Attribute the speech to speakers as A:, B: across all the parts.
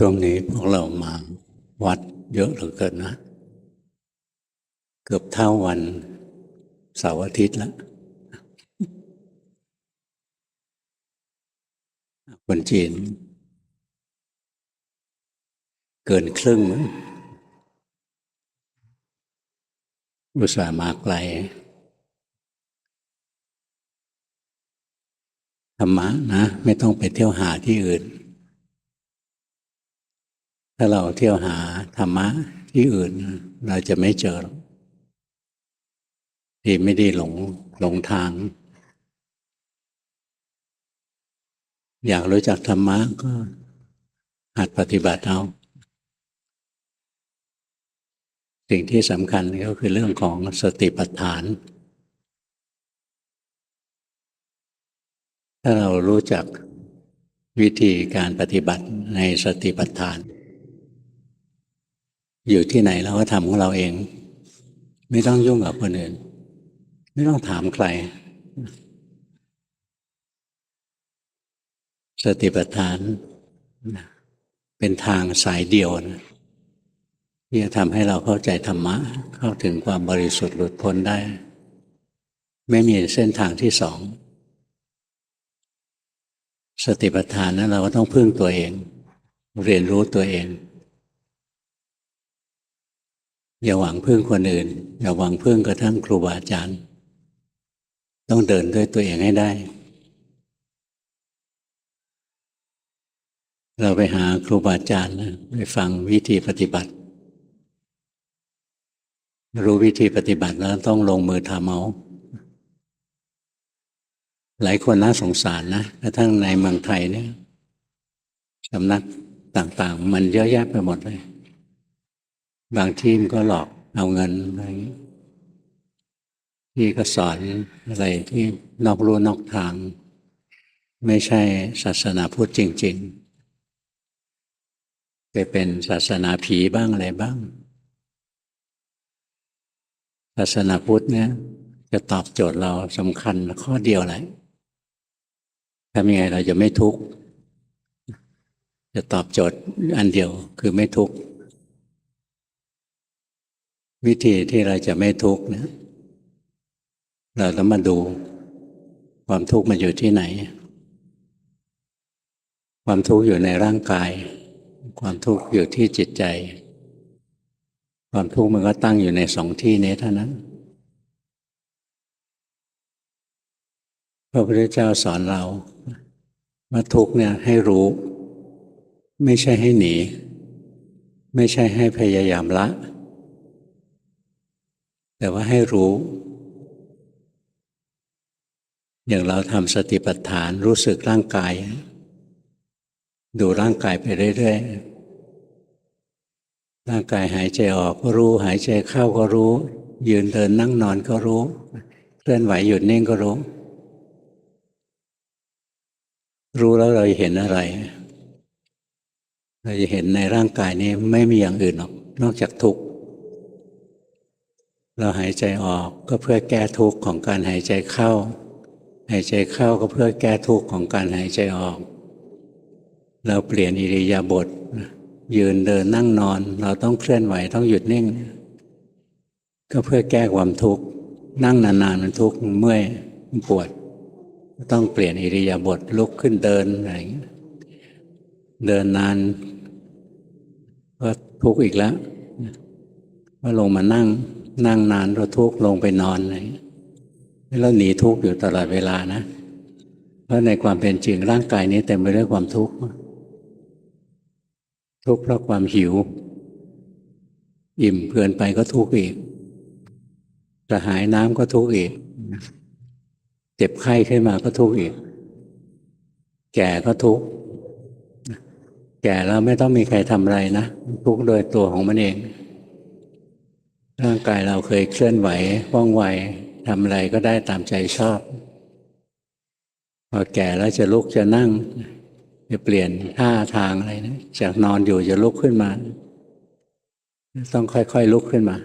A: ช่วงนี้พวกเรามาวัดเยอะเหลือเกินนะ เกือบเท่าวันเสาร์อาทิตย์แล้วคนจีน เกินครึ่งมั้งอุตส่าห์มาไกลธรรมะนะ ไม่ต้องไปเที่ยวหาที่อื่น ถ้าเราเที่ยวหาธรรมะที่อื่น เราจะไม่เจอที่ไม่ได้หลงหลงทาง อยากรู้จักธรรมะก็หัดปฏิบัติเอา สิ่งที่สำคัญก็คือเรื่องของสติปัฏฐาน ถ้าเรารู้จักวิธีการปฏิบัติในสติปัฏฐาน อยู่ที่ไหนเราก็ทำของเราเอง ไม่ต้องยุ่งกับคนอื่น ไม่ต้องถามใคร สติปัฏฐาน เป็นทางสายเดียวนะที่จะทำให้เราเข้าใจธรรมะ เข้าถึงความบริสุทธิ์หลุดพ้นได้ ไม่มีเส้นทางที่สอง สติปัฏฐานนั้นเราก็ต้องพึ่งตัวเอง เรียนรู้ตัวเอง อย่าหวังพึ่งคนอื่น อย่าหวังพึ่งกระทั่งครูบาอาจารย์ ต้องเดินด้วยตัวเองให้ได้ เราไปหาครูบาอาจารย์นะไปฟังวิธีปฏิบัติ รู้วิธีปฏิบัติแล้วต้องลงมือทำเอาหลายคนน่าสงสารนะกระทั่งในเมืองไทยเนี่ยสำนักต่างๆ มันเยอะแยะไปหมดเลย บางที่มันก็หลอกเอาเงินอะไรที่ก็สอนอะไรที่นอกรู้นอกทาง ไม่ใช่ศาสนาพุทธจริง ๆ ไปเป็นศาสนาผีบ้างอะไรบ้าง ศาสนาพุทธเนี่ยจะตอบโจทย์เราสำคัญข้อเดียวแหละทำยังไงเราจะไม่ทุกข์จะตอบโจทย์อันเดียวคือไม่ทุกข์ วิธีที่เราจะไม่ทุกข์เนี่ยเราต้องมาดูความทุกข์มันอยู่ที่ไหน ความทุกข์อยู่ในร่างกาย ความทุกข์อยู่ที่จิตใจ ความทุกข์มันก็ตั้งอยู่ในสองที่นี้เท่านั้นพระพุทธเจ้าสอนเราว่าทุกข์เนี่ยให้รู้ ไม่ใช่ให้หนี ไม่ใช่ให้พยายามละ แต่ว่าให้รู้ อย่างเราทำสติปัฏฐานรู้สึกร่างกาย ดูร่างกายไปเรื่อยๆ ร่างกายหายใจออกก็รู้ หายใจเข้าก็รู้ ยืนเดินนั่งนอนก็รู้ เคลื่อนไหวหยุดนิ่งก็รู้ รู้แล้วเราเห็นอะไร เราจะเห็นในร่างกายนี้ไม่มีอย่างอื่นหรอก นอกจากทุกข์ เราหายใจออกก็เพื่อแก้ทุกข์ของการหายใจเข้า หายใจเข้าก็เพื่อแก้ทุกข์ของการหายใจออก เราเปลี่ยนอิริยาบถยืนเดินนั่งนอน เราต้องเคลื่อนไหวต้องหยุดนิ่ง ก็เพื่อแก้ความทุกข์นั่งนานๆมันทุกข์เมื่อยมันปวด ต้องเปลี่ยนอิริยาบถลุกขึ้นเดินอะไรอย่างเงี้ยเดินนานก็ทุกข์อีกแล้วก็ลงมานั่ง นั่งนานก็ทุกข์ลงไปนอนอะไรอย่างเลยแล้วหนีทุกข์อยู่ตลอดเวลานะ เพราะในความเป็นจริงร่างกายนี้เต็มไปด้วยความทุกข์ทุกข์เพราะความหิว อิ่มเกินไปก็ทุกข์อีกกระหายน้ำก็ทุกข์อีก เจ็บไข้ขึ้นมาก็ทุกข์อีก แก่ก็ทุกข์แก่แล้วไม่ต้องมีใครทำอะไรนะ ทุกข์โดยตัวของมันเอง ร่างกายเราเคยเคลื่อนไหวว่องไวทำอะไรก็ได้ตามใจชอบ พอแก่แล้วจะลุกจะนั่ง จะเปลี่ยนท่าทางอะไรนะจากนอนอยู่จะลุกขึ้นมา ต้องค่อยๆลุกขึ้นมา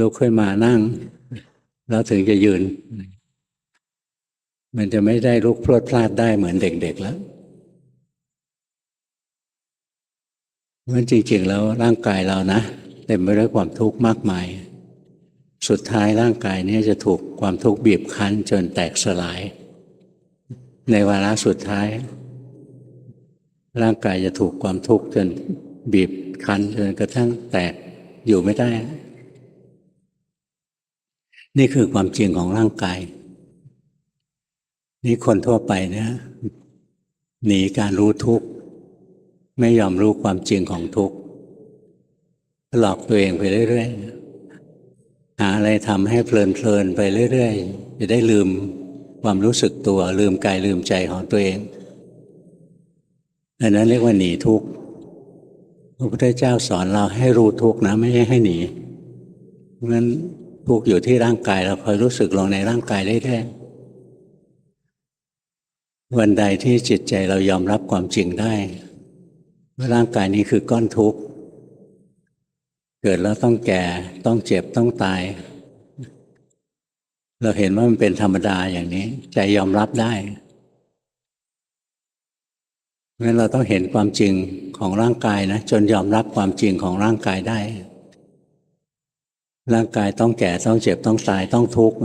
A: ลุกขึ้นมานั่ง แล้วถึงจะยืน มันจะไม่ได้ลุกพลดพลาดได้เหมือนเด็ก ๆ แล้วเพราะฉะนั้นจริงๆแล้วร่างกายเรานะ เต็มไปด้วยความทุกข์มากมาย สุดท้ายร่างกายนี้จะถูกความทุกข์บีบคั้นจนแตกสลาย ในวาระสุดท้าย ร่างกายจะถูกความทุกข์จนบีบคั้นจนกระทั่งแตกอยู่ไม่ได้ นี่คือความจริงของร่างกาย นี่คนทั่วไปเนี่ยหนีการรู้ทุกข์ ไม่ยอมรู้ความจริงของทุกข์ หลอกตัวเองไปเรื่อยๆหาอะไรทำให้เพลินๆไปเรื่อยๆจะได้ลืมความรู้สึกตัว ลืมกายลืมใจของตัวเองอันนั้นเรียกว่าหนีทุกข์พระพุทธเจ้าสอนเราให้รู้ทุกข์นะ ไม่ใช่ให้หนีเพราะฉะนั้นทุกข์อยู่ที่ร่างกายเราคอยรู้สึกลงในร่างกายได้แท้วันใดที่จิตใจเรายอมรับความจริงได้ว่าร่างกายนี้คือก้อนทุกข์ เกิดแล้วต้องแก่ต้องเจ็บต้องตาย เราเห็นว่ามันเป็นธรรมดาอย่างนี้ ใจยอมรับได้เพราะฉะนั้นเราต้องเห็นความจริงของร่างกายนะจนยอมรับความจริงของร่างกายได้ ร่างกายต้องแก่ต้องเจ็บต้องตายต้องทุกข์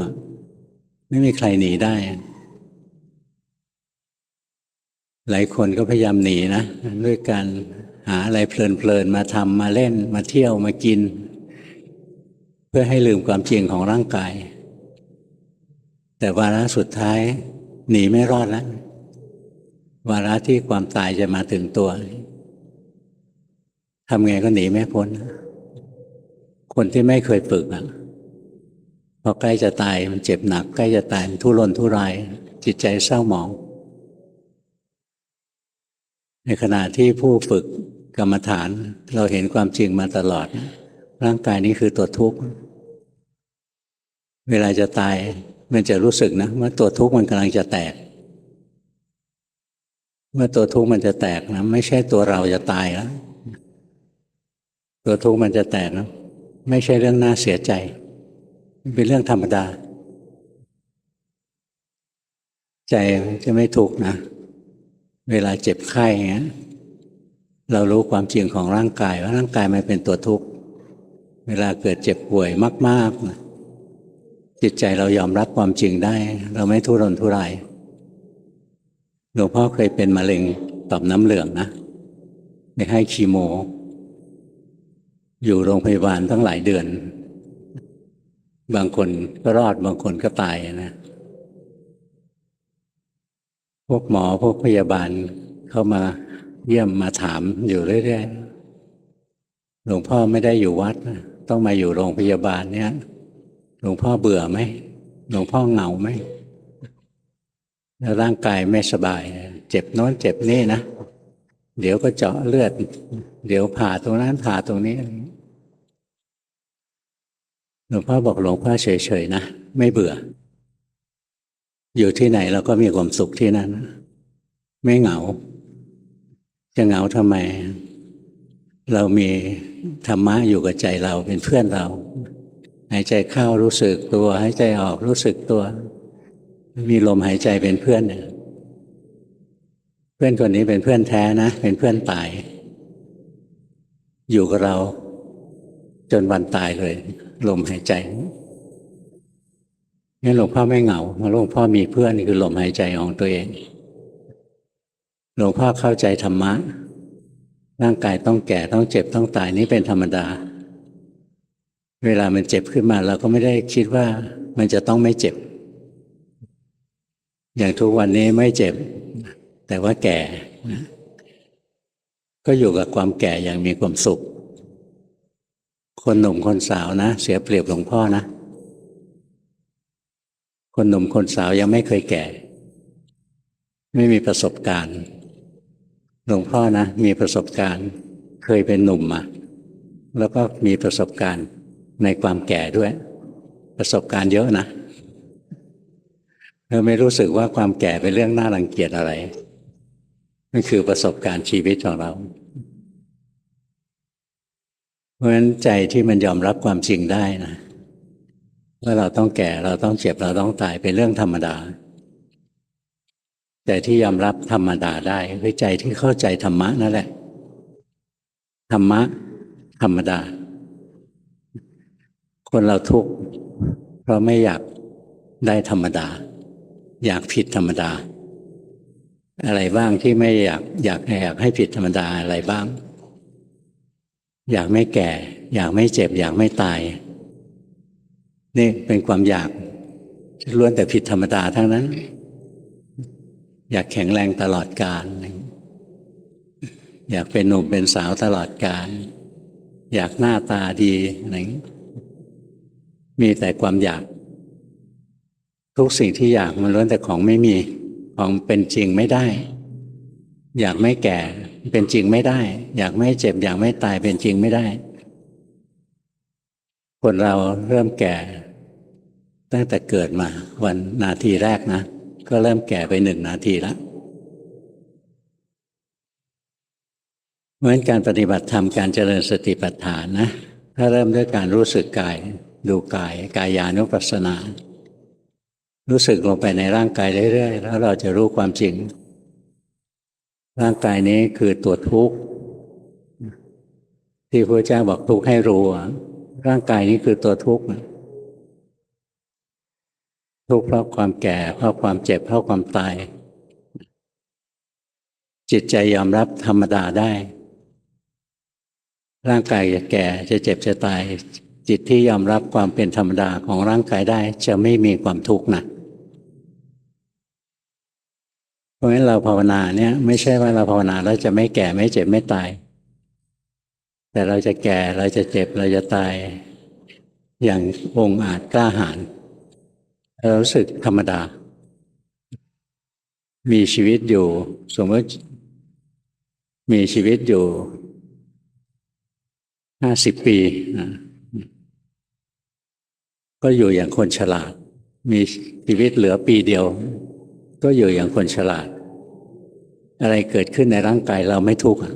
A: ไม่มีใครหนีได้ หลายคนก็พยายามหนีนะด้วยการ หาอะไรเพลินๆมาทำมาเล่นมาเที่ยวมากิน เพื่อให้ลืมความจริงของร่างกาย แต่วาระสุดท้ายหนีไม่รอดแล้ววาระที่ความตายจะมาถึงตัวทำไงก็หนีไม่พ้น คนที่ไม่เคยฝึกอะพอใกล้จะตายมันเจ็บหนัก ใกล้จะตายมันทุรนทุราย จิตใจเศร้าหมอง ในขณะที่ผู้ฝึก กรรมฐานเราเห็นความจริงมาตลอด ร่างกายนี้คือตัวทุกข์ เวลาจะตายมันจะรู้สึกนะว่าตัวทุกข์มันกำลังจะแตกเมื่อตัวทุกข์มันจะแตกนะไม่ใช่ตัวเราจะตายแล้วตัวทุกข์มันจะแตกนะไม่ใช่เรื่องน่าเสียใจมันเป็นเรื่องธรรมดา ใจจะไม่ทุกข์นะ เวลาเจ็บไข้เงี้ย เรารู้ความจริงของร่างกายว่าร่างกายมันเป็นตัวทุกข์ เวลาเกิดเจ็บป่วยมากๆ จิตใจเรายอมรับความจริงได้ เราไม่ทุรนทุรายหลวงพ่อเคยเป็นมะเร็งต่อมน้ำเหลืองนะไปให้คีโม อยู่โรงพยาบาลตั้งหลายเดือน บางคนก็รอดบางคนก็ตายนะพวกหมอพวกพยาบาลเข้ามา เยี่ยมมาถามอยู่เรื่อยๆหลวงพ่อไม่ได้อยู่วัดนะต้องมาอยู่โรงพยาบาลเนี้ยหลวงพ่อเบื่อไหมหลวงพ่อเหงาไหมแล้วร่างกายไม่สบาย เจ็บโน้นเจ็บนี่นะ เดี๋ยวก็เจาะเลือด เดี๋ยวผ่าตรงนั้นผ่าตรงนี้หลวงพ่อบอกหลวงพ่อเฉยๆนะไม่เบื่อ อยู่ที่ไหนเราก็มีความสุขที่นั่นไม่เหงา จะเหงาทำไม เรามีธรรมะอยู่กับใจเราเป็นเพื่อนเราหายใจเข้ารู้สึกตัวหายใจออกรู้สึกตัว มีลมหายใจเป็นเพื่อนเนี่ยเพื่อนคนนี้เป็นเพื่อนแท้นะ เป็นเพื่อนตาย อยู่กับเรา จนวันตายเลย ลมหายใจงั้นหลวงพ่อไม่เหงาหลวงพ่อมีเพื่อนคือลมหายใจของตัวเอง หลวงพ่อเข้าใจธรรมะ ร่างกายต้องแก่ต้องเจ็บต้องตายนี่เป็นธรรมดา เวลามันเจ็บขึ้นมา เราก็ไม่ได้คิดว่ามันจะต้องไม่เจ็บ อย่างทุกวันนี้ไม่เจ็บ แต่ว่าแก่ ก็อยู่กับความแก่อย่างมีความสุข คนหนุ่มคนสาวนะ เสียเปรียบหลวงพ่อนะคนหนุ่มคนสาวยังไม่เคยแก่ ไม่มีประสบการณ์ หลวงพ่อนะมีประสบการณ์เคยเป็นหนุ่มมาแล้วก็มีประสบการณ์ในความแก่ด้วย ประสบการณ์เยอะนะเราไม่รู้สึกว่าความแก่เป็นเรื่องน่ารังเกียจอะไรนั่นคือประสบการณ์ชีวิตของเรา เพราะฉะนั้นใจที่มันยอมรับความจริงได้นะว่าเราต้องแก่เราต้องเจ็บเราต้องตายเป็นเรื่องธรรมดา ใจที่ยอมรับธรรมดาได้คือใจที่เข้าใจธรรมะนั่นแหละ ธรรมะ ธรรมดา คนเราทุกข์เพราะไม่อยากได้ธรรมดา อยากผิดธรรมดา อะไรบ้างที่ไม่อยากอยากอยากให้ผิดธรรมดาอะไรบ้าง อยากไม่แก่ อยากไม่เจ็บ อยากไม่ตาย นี่เป็นความอยากล้วนแต่ผิดธรรมดาทั้งนั้น อยากแข็งแรงตลอดกาลอยากเป็นหนุ่มเป็นสาวตลอดกาลอยากหน้าตาดีอะไรมีแต่ความอยาก ทุกสิ่งที่อยากมันล้วนแต่ของไม่มีของเป็นจริงไม่ได้ อยากไม่แก่เป็นจริงไม่ได้ อยากไม่เจ็บ อยากไม่ตายเป็นจริงไม่ได้ คนเราเริ่มแก่ ตั้งแต่เกิดมาวันนาทีแรกนะ ก็เริ่มแก่ไปหนึ่งนาทีแล้วเหมือนการปฏิบัติธรรมการเจริญสติปัฏฐานนะถ้าเริ่มด้วยการรู้สึกกาย ดูกายกายานุปัสสนา รู้สึกลงไปในร่างกายเรื่อยๆ แล้วเราจะรู้ความจริง ร่างกายนี้คือตัวทุกข์ที่พระเจ้าบอกทุกข์ให้รู้อะร่างกายนี้คือตัวทุกข์ ทุกข์เพราะความแก่ เพราะความเจ็บเพราะความตาย จิตใจยอมรับธรรมดาได้ ร่างกายจะแก่จะเจ็บจะตาย จิตที่ยอมรับความเป็นธรรมดาของร่างกายได้ จะไม่มีความทุกข์นะเพราะฉะนั้นเราภาวนาเนี่ยไม่ใช่ว่าเราภาวนาแล้วจะไม่แก่ไม่เจ็บไม่ตาย แต่เราจะแก่เราจะเจ็บเราจะตาย อย่างองอาจกล้าหาญ เรารู้สึกธรรมดา มีชีวิตอยู่ สมมติมีชีวิตอยู่ห้าสิบปีนะก็อยู่อย่างคนฉลาด มีชีวิตเหลือปีเดียว ก็อยู่อย่างคนฉลาด อะไรเกิดขึ้นในร่างกายเราไม่ทุกข์อะ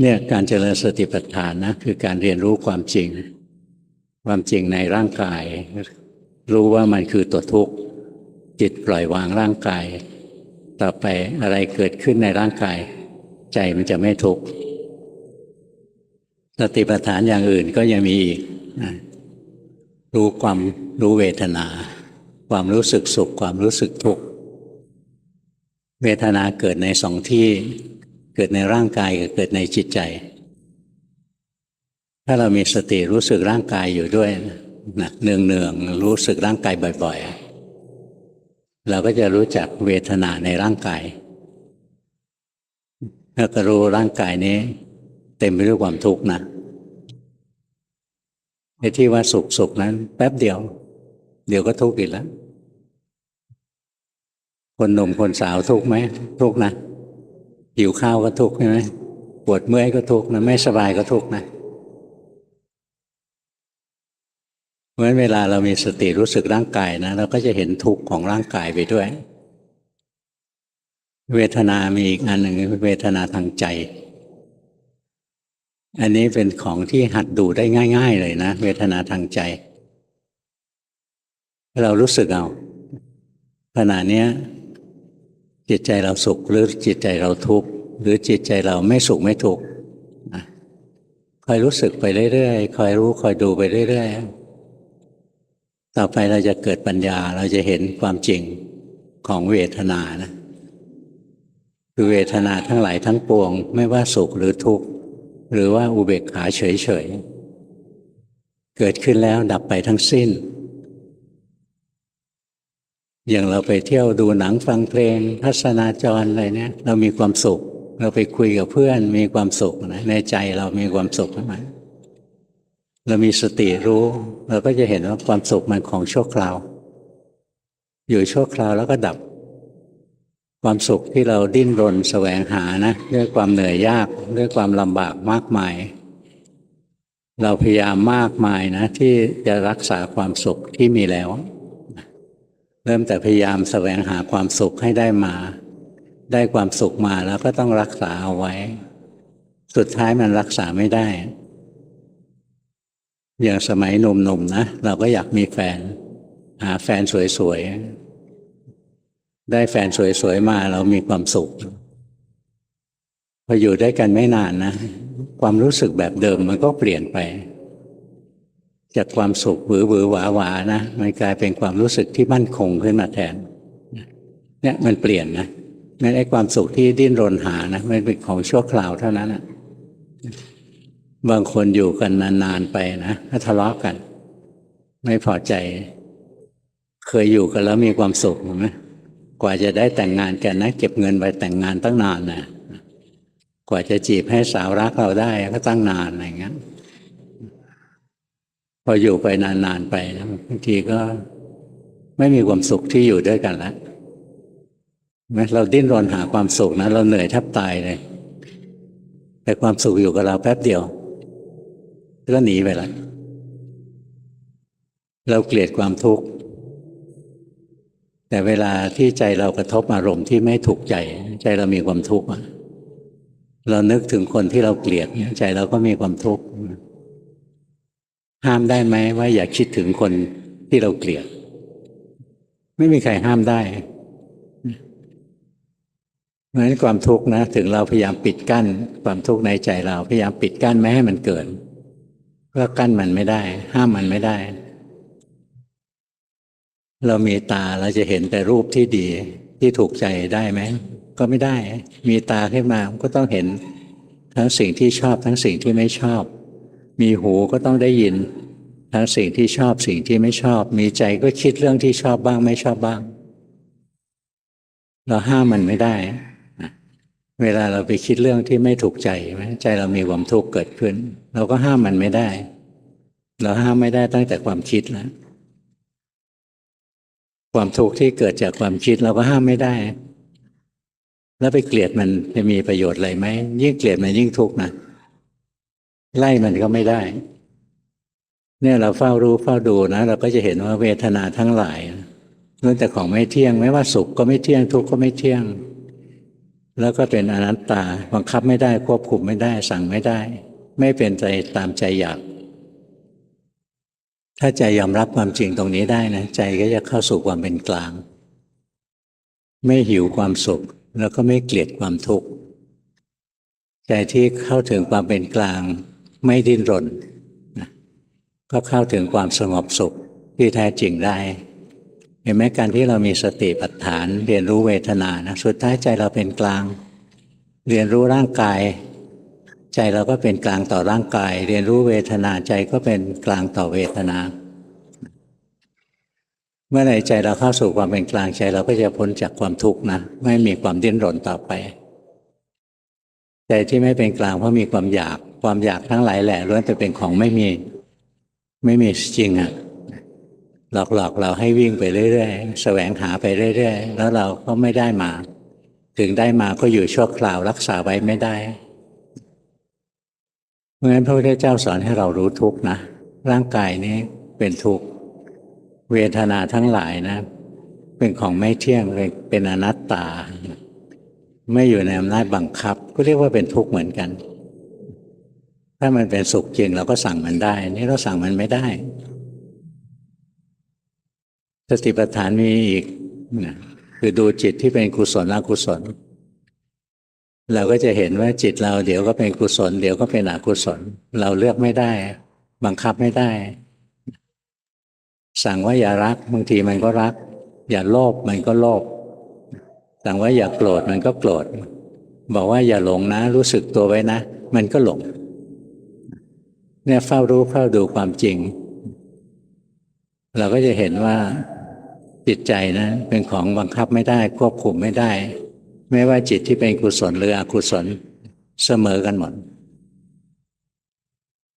A: เนี่ยการเจริญสติปัฏฐานนะคือการเรียนรู้ความจริง ความจริงในร่างกาย รู้ว่ามันคือตัวทุกข์ จิตปล่อยวางร่างกาย ต่อไปอะไรเกิดขึ้นในร่างกาย ใจมันจะไม่ทุกข์สติปัฏฐานอย่างอื่นก็ยังมีอีกนะรู้ความรู้เวทนา ความรู้สึกสุขความรู้สึกทุกข์เวทนาเกิดในสองที่ เกิดในร่างกายกับเกิดในจิตใจ ถ้าเรามีสติรู้สึกร่างกายอยู่ด้วยนะเนืองเนืองๆรู้สึกร่างกายบ่อยๆ เราก็จะรู้จักเวทนาในร่างกายแล้วก็รู้ร่างกายนี้ เต็มไปด้วยความทุกข์นะไอ้ที่ว่าสุขสุขนั้น แป๊บเดียว เดี๋ยวก็ทุกข์อีกแล้ว คนหนุ่มคนสาวทุกข์ไหมทุกข์นะ หิวข้าวก็ทุกข์ใช่ไหมปวดเมื่อยก็ทุกข์นะ ไม่สบายก็ทุกข์นะเพราะฉะนั้นเวลาเรามีสติรู้สึกร่างกายนะ เราก็จะเห็นทุกข์ของร่างกายไปด้วย เวทนามีอีกอันหนึ่งเวทนาทางใจ อันนี้เป็นของที่หัดดูได้ง่าย ๆ เลยนะ เวทนาทางใจ เรารู้สึกเอาขณะเนี้ย จิตใจเราสุขหรือจิตใจเราทุกข์หรือจิตใจเราไม่สุขไม่ทุกข์นะคอยรู้สึกไปเรื่อยๆคอยรู้คอยดูไปเรื่อยๆต่อไปเราจะเกิดปัญญาเราจะเห็นความจริงของเวทนานะคือเวทนาทั้งหลายทั้งปวง ไม่ว่าสุขหรือทุกข์หรือว่าอุเบกขาเฉยๆเกิดขึ้นแล้วดับไปทั้งสิ้น อย่างเราไปเที่ยวดูหนังฟังเพลง ทัศนาจรอะไรเนี่ยเรามีความสุข เราไปคุยกับเพื่อนมีความสุขนะในใจเรามีความสุขใช่ไหมเรามีสติรู้ เราก็จะเห็นว่าความสุขมันของชั่วคราว อยู่ชั่วคราวแล้วก็ดับ ความสุขที่เราดิ้นรนแสวงหานะด้วยความเหนื่อยยากด้วยความลำบากมากมาย เราพยายามมากมายนะ ที่จะรักษาความสุขที่มีแล้ว เริ่มแต่พยายามแสวงหาความสุขให้ได้มา ได้ความสุขมาแล้วก็ต้องรักษาเอาไว้ สุดท้ายมันรักษาไม่ได้ อย่างสมัยหนุ่มๆนะเราก็อยากมีแฟน หาแฟนสวยๆ ได้แฟนสวยๆมาเรามีความสุข พออยู่ได้กันไม่นานนะ ความรู้สึกแบบเดิมมันก็เปลี่ยนไป จากความสุขหวือหวือหวาหวานะมันกลายเป็นความรู้สึกที่มั่นคงขึ้นมาแทนเนี่ยมันเปลี่ยนนะนั่นไอ้ความสุขที่ดิ้นรนหานะมันเป็นของชั่วคราวเท่านั้นนะบางคนอยู่กันนานๆไปนะก็ทะเลาะกัน ไม่พอใจ เคยอยู่กันแล้วมีความสุขไหมกว่าจะได้แต่งงานกันนะเก็บเงินไปแต่งงานตั้งนานนะกว่าจะจีบให้สาวรักเราได้ก็ตั้งนานอะไรอย่างเงี้ย พออยู่ไปนานๆไปนะบางทีก็ไม่มีความสุขที่อยู่ด้วยกันแล้วไหมเราดิ้นรนหาความสุขนะเราเหนื่อยแทบตายเลยแต่ความสุขอยู่กับเราแป๊บเดียวก็หนีไปแล้วเราเกลียดความทุกข์ แต่เวลาที่ใจเรากระทบอารมณ์ที่ไม่ถูกใจ ใจเรามีความทุกข์เรานึกถึงคนที่เราเกลียดใจเราก็มีความทุกข์ ห้ามได้ไหมว่าอย่าคิดถึงคนที่เราเกลียด ไม่มีใครห้ามได้เพราะฉะนั้นความทุกข์นะ ถึงเราพยายามปิดกั้น ความทุกข์ในใจเราพยายามปิดกั้นไม่ให้มันเกิดก็กั้นมันไม่ได้ ห้ามมันไม่ได้ เรามีตาเราจะเห็นแต่รูปที่ดีที่ถูกใจได้ไหมก็ไม่ได้ มีตาขึ้นมาก็ต้องเห็นทั้งสิ่งที่ชอบทั้งสิ่งที่ไม่ชอบ มีหูก็ต้องได้ยินทั้งสิ่งที่ชอบสิ่งที่ไม่ชอบ มีใจก็คิดเรื่องที่ชอบบ้างไม่ชอบบ้าง เราห้ามมันไม่ได้ เวลาเราไปคิดเรื่องที่ไม่ถูกใจไหมใจเรามีความทุกข์เกิดขึ้น เราก็ห้ามมันไม่ได้ เราห้ามไม่ได้ตั้งแต่ความคิดแล้วความทุกข์ที่เกิดจากความคิดเราก็ห้ามไม่ได้ แล้วไปเกลียดมันจะมีประโยชน์อะไรไหมยิ่งเกลียดมันยิ่งทุกข์นะ ไล่มันก็ไม่ได้ เนี่ยเราเฝ้ารู้เฝ้าดูนะ เราก็จะเห็นว่าเวทนาทั้งหลายล้วนแต่ของไม่เที่ยง ไม่ว่าสุขก็ไม่เที่ยงทุกข์ก็ไม่เที่ยง แล้วก็เป็นอนัตตาบังคับไม่ได้ควบคุมไม่ได้ สั่งไม่ได้ ไม่เป็นใจตามใจอยาก ถ้าใจยอมรับความจริงตรงนี้ได้นะใจก็จะเข้าสู่ความเป็นกลาง ไม่หิวความสุข แล้วก็ไม่เกลียดความทุกข์ใจที่เข้าถึงความเป็นกลาง ไม่ดิ้นรนนะก็เข้าถึงความสงบสุขที่แท้จริงได้เห็นไหมการที่เรามีสติปัฏฐาน เรียนรู้เวทนานะสุดท้ายใจเราเป็นกลาง เรียนรู้ร่างกาย ใจเราก็เป็นกลางต่อร่างกาย เรียนรู้เวทนาใจก็เป็นกลางต่อเวทนา เมื่อไหร่ใจเราเข้าสู่ความเป็นกลางใจเราก็จะพ้นจากความทุกข์นะไม่มีความดิ้นรนต่อไป ใจที่ไม่เป็นกลางเพราะมีความอยาก ความอยากทั้งหลายแหละล้วนแต่เป็นของไม่มีไม่มีจริงอะ่ะหลอกหลอกเราให้วิ่งไปเรื่อยๆแสวงหาไปเรื่อยๆ แล้วเราก็ไม่ได้มา ถึงได้มาก็อยู่ชั่วคราวรักษาไว้ไม่ได้ เพราะฉะนั้นพระพุทธเจ้าสอนให้เรารู้ทุกนะ ร่างกายนี้เป็นทุกเวทนาทั้งหลายนะ เป็นของไม่เที่ยงเป็นเป็นอนัตตา ไม่อยู่ในอำนาจบังคับ ก็เรียกว่าเป็นทุกข์เหมือนกัน ถ้ามันเป็นสุขจริงเราก็สั่งมันได้ นี่เราสั่งมันไม่ได้ สติปัฏฐานมีอีกนะคือดูจิตที่เป็นกุศลอกุศล เราก็จะเห็นว่าจิตเราเดี๋ยวก็เป็นกุศล เดี๋ยวก็เป็นอกุศล เราเลือกไม่ได้ บังคับไม่ได้ สั่งว่าอย่ารักบางทีมันก็รัก อย่าโลภมันก็โลภ สั่งว่าอย่าโกรธมันก็โกรธ บอกว่าอย่าหลงนะ รู้สึกตัวไว้นะ มันก็หลง เนี่ยเฝ้ารู้เฝ้าดูความจริง เราก็จะเห็นว่าจิตใจนะเป็นของบังคับไม่ได้ควบคุมไม่ได้ ไม่ว่าจิตที่เป็นกุศลหรืออกุศลเสมอกันหมด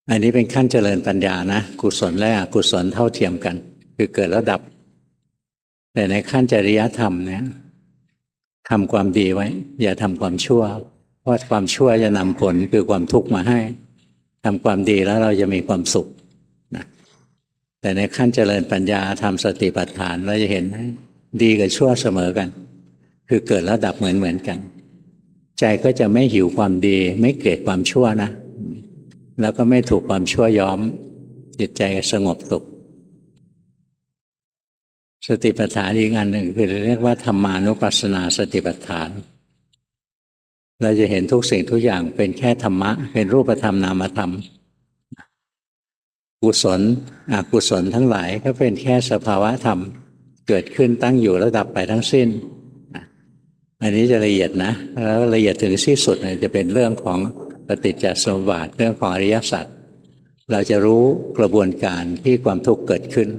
A: อันนี้เป็นขั้นเจริญปัญญานะกุศลและอกุศลเท่าเทียมกัน คือเกิดแล้วดับ แต่ในขั้นจริยธรรมเนี่ย ทำความดีไว้ อย่าทำความชั่ว เพราะความชั่วจะนำผลคือความทุกข์มาให้ทำความดีแล้วเราจะมีความสุขนะแต่ในขั้นเจริญปัญญาทำสติปัฏฐานเราจะเห็นดีกับชั่วเสมอกัน คือเกิดแล้วดับเหมือนเหมือนกัน ใจก็จะไม่หิวความดี ไม่เกลียดความชั่วนะ แล้วก็ไม่ถูกความชั่วย้อม จิตใจสงบสุข สติปัฏฐานอีกอันหนึ่งคือเรียกว่าธรรมานุปัสสนาสติปัฏฐาน เราจะเห็นทุกสิ่งทุกอย่างเป็นแค่ธรรมะ เป็นรูปธรรมนามธรรม กุศลอกุศลทั้งหลายก็เป็นแค่สภาวะธรรม เกิดขึ้นตั้งอยู่แล้วดับไปทั้งสิ้น อันนี้จะละเอียดนะ แล้วละเอียดถึงที่สุดเนี่ยจะเป็นเรื่องของปฏิจจสมบัติเรื่องของอริยสัจเราจะรู้กระบวนการที่ความทุกข์เกิดขึ้น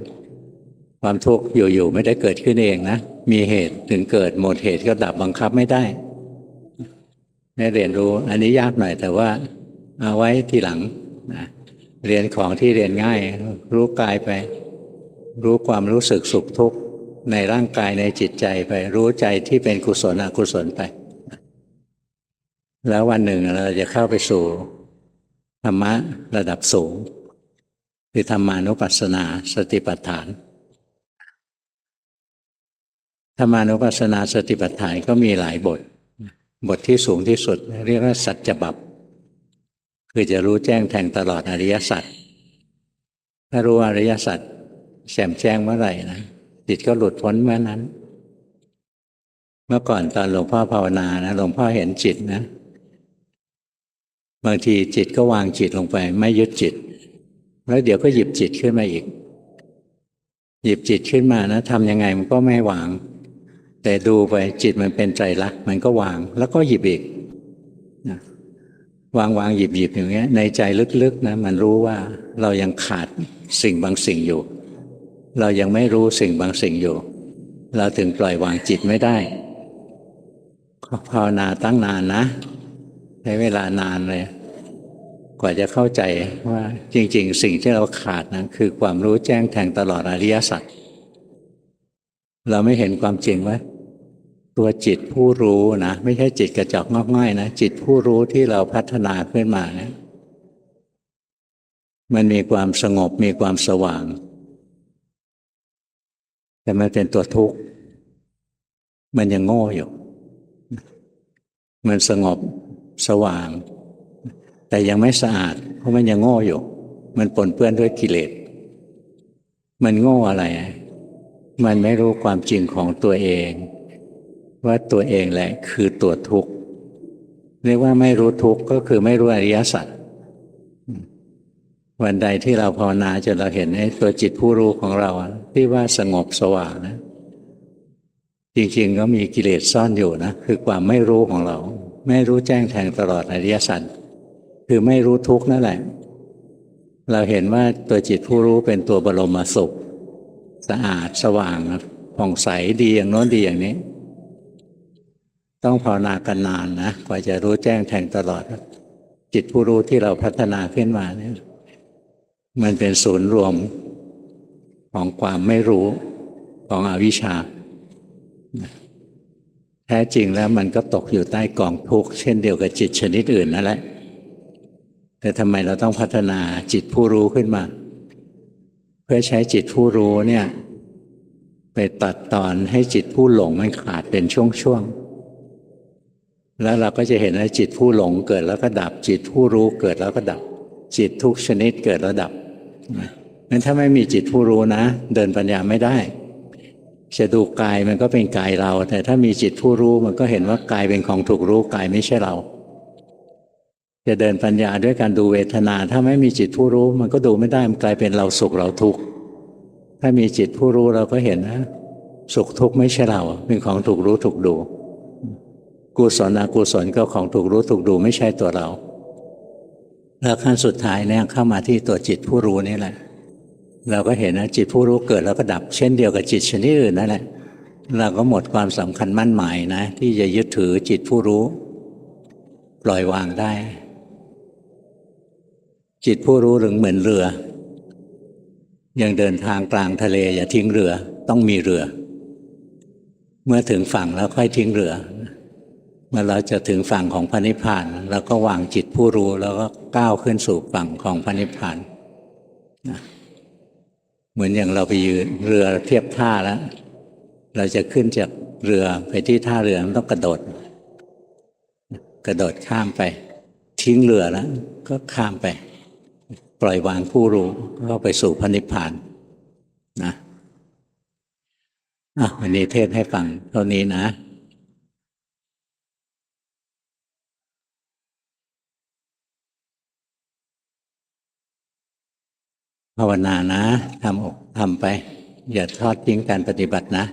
A: ความทุกข์อยู่ๆไม่ได้เกิดขึ้นเองนะ มีเหตุถึงเกิดหมดเหตุก็ดับบังคับไม่ได้ได้เรียนรู้ อันนี้ยากหน่อยแต่ว่าเอาไว้ทีหลังนะเรียนของที่เรียนง่าย รู้กายไป รู้ความรู้สึกสุขทุกข์ในร่างกายในจิตใจไป รู้ใจที่เป็นกุศลอกุศลไป แล้ววันหนึ่งเราจะเข้าไปสู่ธรรมะระดับสูง คือธรรมานุปัสสนาสติปัฏฐาน ธรรมานุปัสสนาสติปัฏฐานก็มีหลายบท บทที่สูงที่สุด เรียกว่าสัจจบับคือจะรู้แจ้งแทงตลอดอริยสัจถ้ารู้อริยสัจแจ่มแจ้งเมื่อไหร่นะจิตก็หลุดพ้นเมื่อนั้น เมื่อก่อนตอนหลวงพ่อภาวนานะหลวงพ่อเห็นจิตนะบางทีจิตก็วางจิตลงไป ไม่ยึดจิต แล้วเดี๋ยวก็หยิบจิตขึ้นมาอีก หยิบจิตขึ้นมานะทำยังไงมันก็ไม่วาง แต่ดูไปจิตมันเป็นใจรักมันก็วาง แล้วก็หยิบอีกนะวางวางหยิบหยิบอย่างเงี้ย ในใจลึกๆนะมันรู้ว่าเรายังขาดสิ่งบางสิ่งอยู่ เรายังไม่รู้สิ่งบางสิ่งอยู่ เราถึงปล่อยวางจิตไม่ได้ภาวนาตั้งนานนะใช้เวลานานเลย กว่าจะเข้าใจว่าจริง ๆ สิ่งที่เราขาดนะคือความรู้แจ้งแทงตลอดอริยสัจเราไม่เห็นความจริงว่า ตัวจิตผู้รู้นะไม่ใช่จิตกระจอกงอกง่ายนะจิตผู้รู้ที่เราพัฒนาขึ้นมาเนะี่ยมันมีความสงบมีความสว่าง แต่มันเป็นตัวทุกข์ มันยังโง่อยู่ มันสงบสว่าง แต่ยังไม่สะอาด เพราะมันยังโง่อยู่ มันปนเปื้อนด้วยกิเลสมันโง่อะไร มันไม่รู้ความจริงของตัวเอง ว่าตัวเองแหละคือตัวทุกข์เรียกว่าไม่รู้ทุกข์ก็คือไม่รู้อริยสัจวันใดที่เราภาวนาจนเราเห็นไอ้ตัวจิตผู้รู้ของเราที่ว่าสงบสว่างนะจริงๆก็มีกิเลสซ่อนอยู่นะคือความไม่รู้ของเรา ไม่รู้แจ้งแทงตลอดอริยสัจคือไม่รู้ทุกข์นั่นแหละ เราเห็นว่าตัวจิตผู้รู้เป็นตัวบรมสุข สะอาดสว่างผ่องใสดีอย่างโน้นดีอย่างนี้ ต้องภาวนากันนานนะกว่าจะรู้แจ้งแทงตลอด จิตผู้รู้ที่เราพัฒนาขึ้นมาเนี่ยมันเป็นศูนย์รวมของความไม่รู้ของอวิชชา แท้จริงแล้วมันก็ตกอยู่ใต้กองทุกข์เช่นเดียวกับจิตชนิดอื่นนั่นแหละ แต่ทำไมเราต้องพัฒนาจิตผู้รู้ขึ้นมา เพื่อใช้จิตผู้รู้เนี่ย ไปตัดตอนให้จิตผู้หลงมันขาดเป็นช่วงๆ แล้วเราก็จะเห็นว่าจิตผู้หลงเกิดแล้วก็ดับ จิตผู้รู้เกิดแล้วก็ดับ จิตทุกชนิดเกิดแล้วดับงั้นถ้าไม่มีจิตผู้รู้นะ เดินปัญญาไม่ได้ จะดูกายมันก็เป็นกายเรา แต่ถ้ามีจิตผู้รู้มันก็เห็นว่ากายเป็นของถูกรู้กายไม่ใช่เรา จะเดินปัญญาด้วยการดูเวทนา ถ้าไม่มีจิตผู้รู้ มันก็ดูไม่ได้มันกลายเป็นเราสุขเราทุกข์ถ้ามีจิตผู้รู้เราก็เห็นนะสุขทุกข์ไม่ใช่เรา เป็นของถูกรู้ถูกดู กุศลอกุศลก็ของถูกรู้ถูกดูไม่ใช่ตัวเรา แล้วขั้นสุดท้ายเนี่ยเข้ามาที่ตัวจิตผู้รู้นี่แหละ เราก็เห็นนะจิตผู้รู้เกิดแล้วก็ดับ เช่นเดียวกับจิตชนิดอื่นนั่นแหละเราก็หมดความสำคัญมั่นหมายนะ ที่จะยึดถือจิตผู้รู้ ปล่อยวางได้ จิตผู้รู้ถึงเหมือนเรือ ยังเดินทางกลางทะเล อย่าทิ้งเรือต้องมีเรือ เมื่อถึงฝั่งแล้วค่อยทิ้งเรือ เมื่อเราจะถึงฝั่งของพระนิพพานเราก็วางจิตผู้รู้แล้วก็ก้าวขึ้นสู่ฝั่งของพระนิพพานนะเหมือนอย่างเราไปยืนเรือเทียบท่าแล้ว เราจะขึ้นจากเรือไปที่ท่าเรือต้องกระโดด กระโดดข้ามไป ทิ้งเรือแล้วก็ข้ามไป ปล่อยวางผู้รู้ก็ไปสู่พระนิพพานนะอะวันนี้เทศให้ฟังเท่านี้นะ ภาวนานะทำอกทำไป อย่าทอดทิ้งการปฏิบัตินะ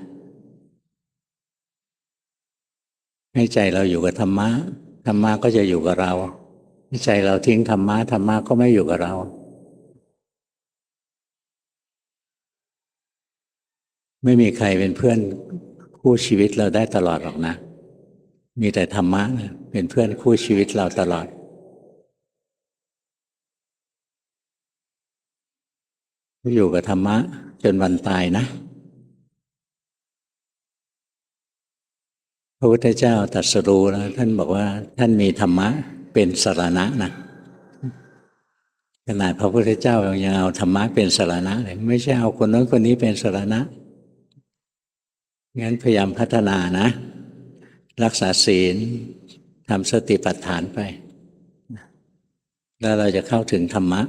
A: ให้ใจเราอยู่กับธรรมะธรรมะก็จะอยู่กับเราให้ใจเราทิ้งธรรมะธรรมะก็ไม่อยู่กับเรา ไม่มีใครเป็นเพื่อนคู่ชีวิตเราได้ตลอดหรอกนะ มีแต่ธรรมะนะเป็นเพื่อนคู่ชีวิตเราตลอด อยู่กับธรรมะ จนวันตายนะ พระพุทธเจ้าตรัสรู้แล้วท่านบอกว่า ท่านมีธรรมะเป็นสารณะนะขนาดพระพุทธเจ้ายังเอาธรรมะเป็นสารณะเลยไม่ใช่เอาคนนั้นคนนี้เป็นสารณะงั้นพยายามพัฒนานะ รักษาศีลทำสติปัฏฐานไป แล้วเราจะเข้าถึงธรรมะ